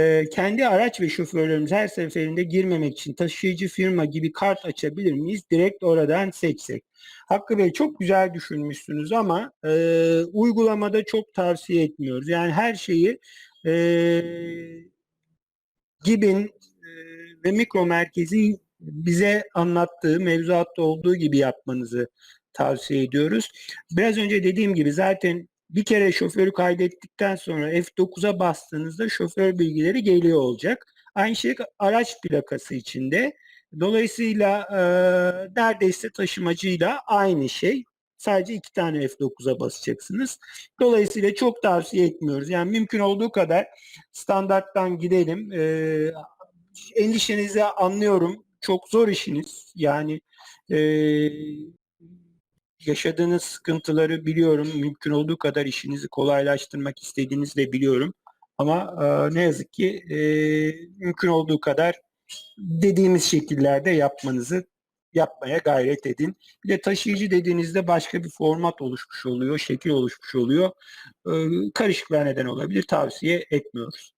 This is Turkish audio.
Ee, kendi araç ve şoförlerimiz her seferinde girmemek için taşıyıcı firma gibi kart açabilir miyiz? Direkt oradan seçsek. Hakkı Bey çok güzel düşünmüşsünüz ama e, uygulamada çok tavsiye etmiyoruz. Yani her şeyi e, GİB'in e, ve mikro merkezin bize anlattığı, mevzuatta olduğu gibi yapmanızı tavsiye ediyoruz. Biraz önce dediğim gibi zaten bir kere şoförü kaydettikten sonra F9'a bastığınızda şoför bilgileri geliyor olacak. Aynı şey araç plakası içinde. Dolayısıyla e, neredeyse taşımacıyla aynı şey. Sadece iki tane F9'a basacaksınız. Dolayısıyla çok tavsiye etmiyoruz. Yani mümkün olduğu kadar standarttan gidelim. E, endişenizi anlıyorum. Çok zor işiniz. Yani e, yaşadığınız sıkıntıları biliyorum. Mümkün olduğu kadar işinizi kolaylaştırmak istediğinizi de biliyorum. Ama e, ne yazık ki e, mümkün olduğu kadar dediğimiz şekillerde yapmanızı yapmaya gayret edin. Bir de taşıyıcı dediğinizde başka bir format oluşmuş oluyor, şekil oluşmuş oluyor. E, karışıklığa neden olabilir. Tavsiye etmiyoruz.